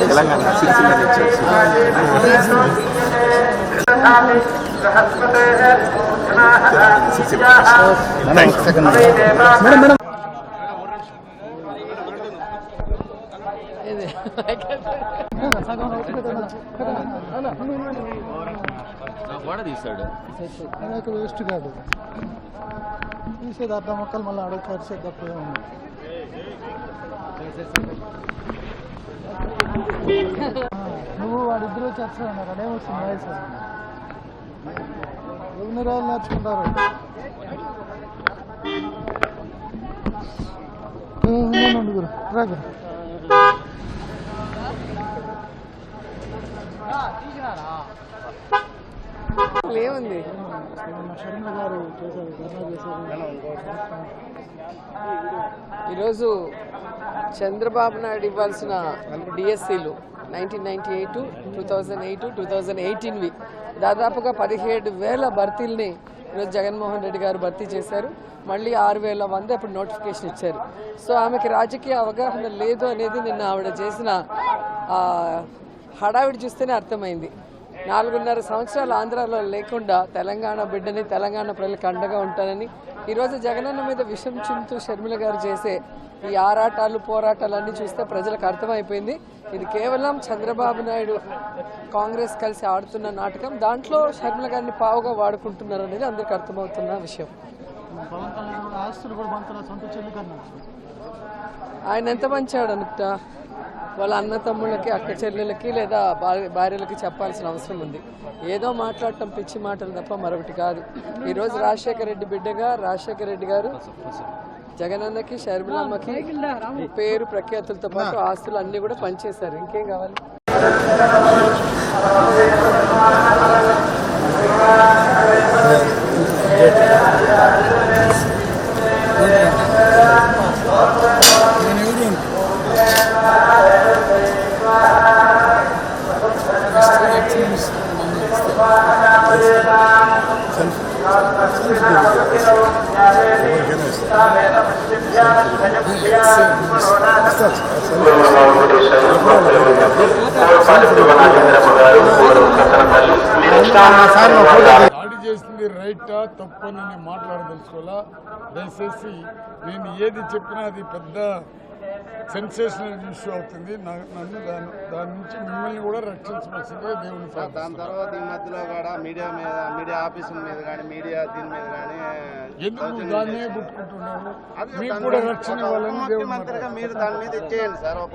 తెలంగాణ సిరిసిల్ల నుంచి madam madam గోడ నాకు వేస్ట్ కాదు తీసేది అర్ధ మొక్కలు మళ్ళీ అడుగు ఖర్చు ఉంది నువ్వు వాడిద్దరూ చర్చ ఉన్నారు అదేమొస్తుంది వయసు రోజులు నేర్చుకుంటారు. ఉండు గురు రా గురు. ఏముంది? మన షర్మిల గారు చేశారు ధర్నా చేశారు. ఈరోజు చంద్రబాబు నాయుడు ఇవ్వాల్సిన డిఎస్సీలు. Nineteen ninety eight two thousand eight two thousand ఎయిటీన్వి దాదాపుగా పదిహేడు వేల భర్తీల్ని ఈరోజు జగన్మోహన్ రెడ్డి గారు భర్తీ చేశారు. మళ్ళీ ఆరు వేల మంది అప్పుడు నోటిఫికేషన్ ఇచ్చారు. సో ఆమెకి రాజకీయ అవగాహన లేదు అనేది నిన్న ఆవిడ చేసిన హడావిడి చూస్తేనే అర్థమైంది. నాలుగున్నర సంవత్సరాలు ఆంధ్రాలో లేకుండా తెలంగాణ బిడ్డని తెలంగాణ ప్రజలకు అండగా ఉంటానని ఈరోజు జగనన్న మీద విషం చింతూ షర్మిల గారు చేసే ఈ ఆరాటాలు పోరాటాలు అన్నీ చూస్తే ప్రజలకు అర్థమైపోయింది. ఇది కేవలం చంద్రబాబు నాయుడు కాంగ్రెస్ కలిసి ఆడుతున్న నాటకం. దాంట్లో షర్మిల గారిని పావుగా వాడుకుంటున్నారు అనేది అందరికి అర్థమవుతున్న విషయం. ఆయన ఎంత మంచాడు అనుకుంటా? వాళ్ళ అన్న తమ్ముళ్ళకి అక్క చెల్లెలకి లేదా భార్య- భార్యలకి చెప్పాల్సిన అవసరం ఉంది. ఏదో మాట్లాడటం పిచ్చి మాటలు తప్ప మరొకటి కాదు. ఈరోజు రాజశేఖర రెడ్డి బిడ్డగా రాజశేఖర రెడ్డి గారు జగనన్నకి షర్మిలమ్మకి పేరు ప్రఖ్యాతులతో పాటు ఆస్తులు అన్నీ కూడా పనిచేశారు ఇంకేం కావాలి? దాడి చేసింది రైటా? తప్పని నేను మాట్లాడదలుచుకోవాలా? దయచేసి నేను ఏది చెప్పినా అది పెద్ద సెన్సేషనల్ ఇష్యూ అవుతుంది నన్ను దాని దాని నుంచి మిమ్మల్ని కూడా రక్షించవలసిందే దేవుని దాని తర్వాత ఈ మధ్యలో కూడా మీడియా మీద మీడియా ఆఫీసుల మీద కానీ మీడియా దీని మీద కానీ ఎందుకు దాన్నే మీకు దాని కూడా మీద రక్షణ ఒక ఇవ్వాలని దేవుని ముఖ్యమంత్రిగా మీరు దాని మీద ఇచ్చేయండి సార్ ఒక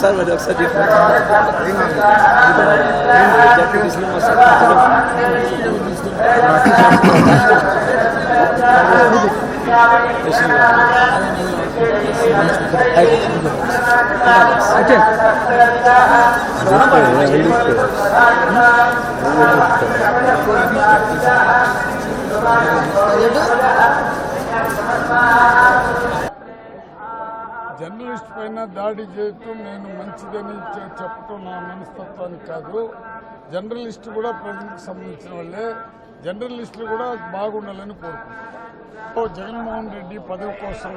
सर्व अक्सर जाति मुस्लिम अच्छा జర్నలిస్ట్ పైన దాడి చేయటం నేను మంచిదని చెప్పటం నా మనస్తత్వానికి కాదు. జర్నలిస్ట్ కూడా ప్రజలకు సంబంధించిన వాళ్ళే. జర్నలిస్టులు కూడా బాగుండాలని కోరుకుంటున్నాను. జగన్మోహన్ రెడ్డి పదవి కోసం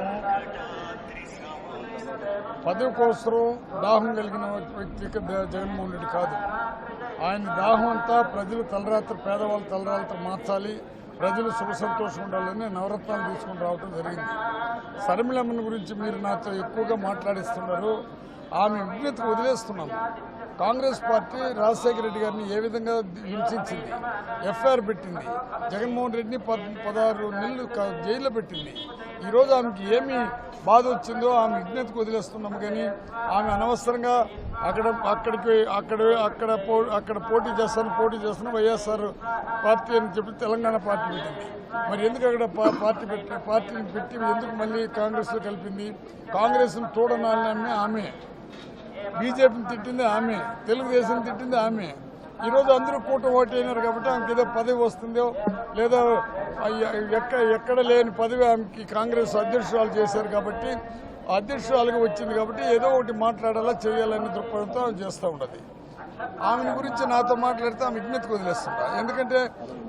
పదవి కోసం దాహం కలిగిన వ్యక్తి జగన్మోహన్ రెడ్డి కాదు. ఆయన దాహం అంతా ప్రజలు తలరాత్రి పేదవాళ్ళ తలరాత్రి మార్చాలి. ప్రజలు సుఖ సంతోషం ఉండాలని నవరత్నాలు తీసుకుని రావడం జరిగింది. శర్మిలమ్మని గురించి మీరు నాతో ఎక్కువగా మాట్లాడిస్తున్నారు. ఆమె విజ్ఞతకు వదిలేస్తున్నాము కాంగ్రెస్ పార్టీ రాజశేఖర రెడ్డి గారిని ఏ విధంగా హింసించింది? ఎఫ్ఐఆర్ పెట్టింది. జగన్మోహన్ రెడ్డిని పదహారు నెలలు జైల్లో పెట్టింది. ఈరోజు ఆమెకి ఏమి బాధ వచ్చిందో ఆమె విజ్ఞతకు వదిలేస్తున్నాము కానీ ఆమె అనవసరంగా అక్కడ అక్కడికి అక్కడ అక్కడ పో అక్కడ పోటీ చేస్తాను పోటీ చేస్తాను వైఎస్ఆర్ పార్టీ అని చెప్పి తెలంగాణ పార్టీ పెట్టింది. మరి ఎందుకు అక్కడ పార్టీ పెట్టి పార్టీని పెట్టి ఎందుకు మళ్ళీ కాంగ్రెస్లో కలిపింది? కాంగ్రెస్ను చూడనాలని ఆమె బీజేపీని తిట్టింది ఆమె తెలుగుదేశం తిట్టింది ఆమె. ఈరోజు అందరూ కూటమి ఓటు అయినారు కాబట్టి ఆమెకి ఏదో పదవి వస్తుందో లేదా ఎక్కడ ఎక్కడ లేని పదవి ఆమెకి కాంగ్రెస్ అధ్యక్షురాలు చేశారు కాబట్టి ఆ అధ్యక్షురాలుగా వచ్చింది కాబట్టి ఏదో ఒకటి మాట్లాడాలా చేయాలనే దృక్పథంతో ఆమె చేస్తూ ఉండదు. ఆమెను గురించి నాతో మాట్లాడితే ఆమె విజ్ఞతకు వదిలేస్తుంటా ఎందుకంటే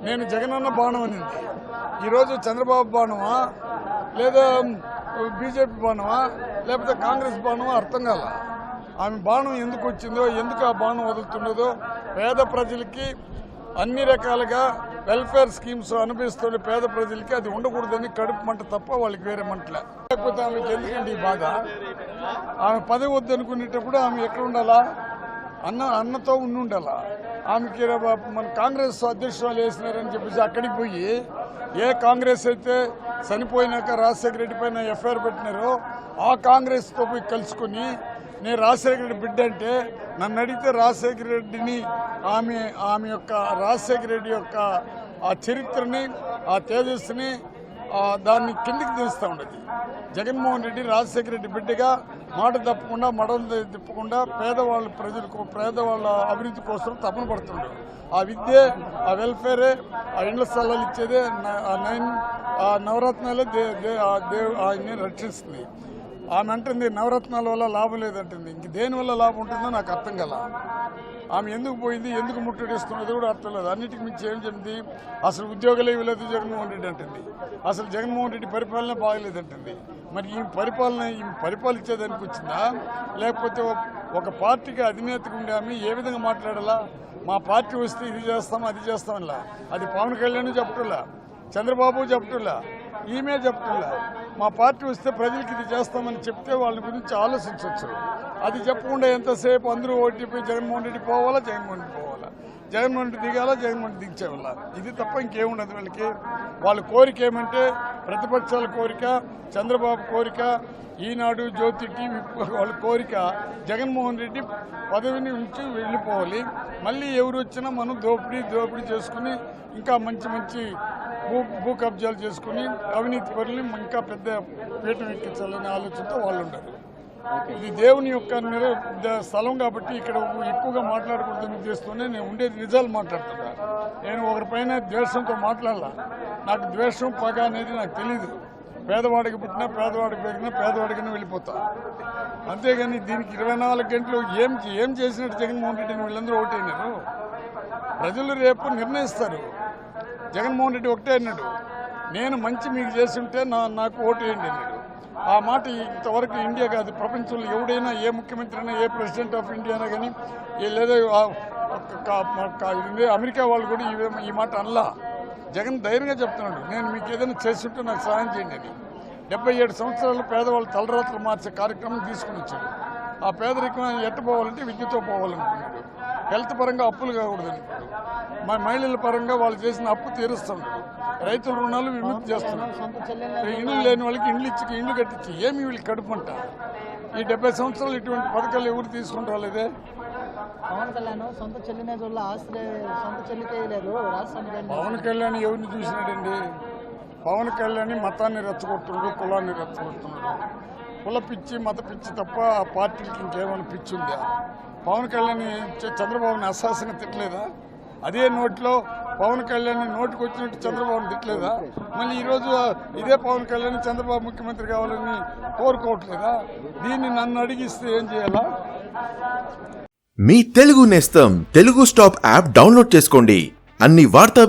నేను జగనన్న బాణం అనింది. ఈరోజు చంద్రబాబు బాణమా లేదా బీజేపీ బాణమా లేకపోతే కాంగ్రెస్ బాణమా అర్థం కాల? ఆమె బాణం ఎందుకు వచ్చిందో ఎందుకు ఆ బాణం వదులుతున్నదో పేద ప్రజలకి అన్ని రకాలుగా వెల్ఫేర్ స్కీమ్స్ అనుభవిస్తున్న పేద ప్రజలకి అది ఉండకూడదని కడుపు మంట తప్ప వాళ్ళకి వేరే మంటలే. లేకపోతే ఆమెకి ఎందుకండి ఈ బాధ? ఆమె పదవి వద్దనుకునేటప్పుడు ఆమె ఎక్కడ ఉండాలా? అన్న అన్నతో ఉండి ఉండాలా ఆమెకి మన కాంగ్రెస్ అధ్యక్షురాలు వేసినారని చెప్పేసి అక్కడికి పోయి ఏ కాంగ్రెస్ అయితే చనిపోయినాక రాజశేఖర రెడ్డి పైన ఎఫ్ఐఆర్ పెట్టినారో ఆ కాంగ్రెస్తో పోయి కలుసుకొని నేను రాజశేఖర రెడ్డి బిడ్డ అంటే నన్ను అడిగితే రాజశేఖర రెడ్డిని ఆమె ఆమె యొక్క రాజశేఖర రెడ్డి యొక్క ఆ చరిత్రని ఆ తేజస్సుని దాన్ని కిందికి దించుతూ ఉండేది. జగన్మోహన్ రెడ్డి రాజశేఖర రెడ్డి బిడ్డగా మాట తప్పకుండా మడలు తిప్పకుండా పేదవాళ్ళ ప్రజలకు పేదవాళ్ళ అభివృద్ధి కోసం తపన పడుతుండే. ఆ విద్య ఆ వెల్ఫేరే ఆ ఇండ్ల స్థలాలు ఇచ్చేదే ఆ నైన్ ఆ నవరత్నాలే దే దే- ఆ ఆయన్ని రక్షిస్తుంది ఆమె అంటుంది నవరత్నాల వల్ల లాభం లేదంటుంది. ఇంక దేని వల్ల లాభం ఉంటుందో నాకు అర్థం కల. ఆమె ఎందుకు పోయింది ఎందుకు ముట్టడిస్తున్నది కూడా అర్థం లేదు. అన్నిటికి మించి ఏం చెప్పింది అసలు ఉద్యోగాలు ఇవ్వలేదు జగన్మోహన్ రెడ్డి అంటుంది. అసలు జగన్మోహన్ రెడ్డి పరిపాలన బాగలేదంటుంది. మరి ఈ పరిపాలన ఈ పరిపాలించేదానికి వచ్చిందా? లేకపోతే ఒక- పార్టీకి అధినేతకు ఉండే ఆమె ఏ విధంగా మాట్లాడాలా? మా పార్టీ వస్తే ఇది చేస్తాం అది చేస్తామలా అది పవన్ కళ్యాణ్ చెప్పటంలా. చంద్రబాబు చెప్పటంలా. ఈమె చెప్పటంలా. మా పార్టీ వస్తే ప్రజలకి ఇది చేస్తామని చెప్తే వాళ్ళ గురించి ఆలోచించవచ్చు. అది చెప్పకుండా ఎంతసేపు అందరూ ఓటీపీ జగన్మోహన్ రెడ్డి పోవాలా జగన్మోహన్ రెడ్డి పోవాలా? జగన్మోహన్ రెడ్డి దిగాలా జగన్మోహన్ రెడ్డి దించేవాళ్ళ? ఇది తప్ప ఇంకేముండదు వీళ్ళకి. వాళ్ళ కోరిక ఏమంటే ప్రతిపక్షాల కోరిక చంద్రబాబు కోరిక ఈనాడు జ్యోతి టీవీ వాళ్ళ కోరిక జగన్మోహన్ రెడ్డి పదవిని ఉంచి వెళ్ళిపోవాలి. మళ్ళీ ఎవరు వచ్చినా మనం దోపిడీ దోపిడీ చేసుకుని ఇంకా మంచి మంచి భూ భూ కబ్జాలు చేసుకుని అవినీతి పరులని ఇంకా పెద్ద పీఠం ఎక్కించాలనే ఆలోచనతో వాళ్ళు ఉండరు. ఇది దేవుని యొక్క స్థలం కాబట్టి ఇక్కడ ఎక్కువగా మాట్లాడకూడదని ఉద్దేశంతోనే నేను ఉండేది నిజాలు మాట్లాడుతున్నా. నేను ఒకరిపైన ద్వేషంతో మాట్లాడాల. నాకు ద్వేషం పగ అనేది నాకు తెలియదు పేదవాడికి పుట్టినా పేదవాడికి పెరిగినా పేదవాడికైనా వెళ్ళిపోతా. అంతేగాని దీనికి ఇరవై నాలుగు గంటలు ఏం ఏం చేసినట్టు జగన్మోహన్ రెడ్డిని వీళ్ళందరూ ఓటైనారు ప్రజలు రేపు నిర్ణయిస్తారు. జగన్మోహన్ రెడ్డి ఒకటే అన్నాడు. నేను మంచి మీకు చేసి ఉంటే నా నాకు ఓటు వేయండి అన్నాడు. ఆ మాట ఇంతవరకు ఇండియా కాదు ప్రపంచంలో ఎవడైనా ఏ ముఖ్యమంత్రి అయినా ఏ ప్రెసిడెంట్ ఆఫ్ ఇండియా అయినా కానీ ఏ లేదా అమెరికా వాళ్ళు కూడా ఈ ఈ మాట అనలా. జగన్ ధైర్యంగా చెప్తున్నాడు నేను మీకు ఏదైనా చేసి ఉంటే నాకు సహాయం చేయండి అని. డెబ్బై ఏడు సంవత్సరాలు పేదవాళ్ళు తలరాత్రులు మార్చే కార్యక్రమం తీసుకుని వచ్చాడు ఆ పేదరికం ఎట్టపోవాలంటే విద్యతో పోవాలనుకున్నాడు. హెల్త్ పరంగా అప్పులు కాకూడదు అనుకున్నాడు మా మహిళల పరంగా వాళ్ళు చేసిన అప్పు తీరుస్తున్నాడు రైతుల రుణాలు విముక్తి చేస్తున్నాడు ఇండ్లు లేని వాళ్ళకి ఇండ్లు ఇచ్చి ఇండ్లు కట్టించి ఏమి వీళ్ళకి కడుపుంట ఈ డెబ్బై సంవత్సరాలు ఇటువంటి పథకాలు ఎవరు తీసుకుని రాలేదే? పవన్ కళ్యాణ్ సొంత చెల్లినే చూడాల ఆస్తి సొంత చెల్లికే లేదు? పవన్ కళ్యాణ్ ఎవరిని చూసినాడండి? పవన్ కళ్యాణ్ మతాన్ని రెచ్చగొడుతున్నాడు కులాన్ని రెచ్చగొడుతున్నాడు. కుల పిచ్చి మత పిచ్చి తప్ప ఆ పార్టీలకి ఇంకేమైనా పిచ్చి ఉందా? పవన్ కళ్యాణ్ చంద్రబాబుని అశాసన తిట్టలేదా? అదే నోట్లో పవన్ కళ్యాణ్ నోటుకు వచ్చినట్టు చంద్రబాబు తిట్టలేదా? మళ్ళీ ఈరోజు ఇదే పవన్ కళ్యాణ్ చంద్రబాబు ముఖ్యమంత్రి కావాలని కోరుకోవట్లేదా? దీన్ని నన్ను అడిగిస్తే ఏం చేయాలా? మీ తెలుగు నేస్తం తెలుగు స్టాప్ యాప్ డౌన్లోడ్ చేసుకోండి. అన్ని వార్తా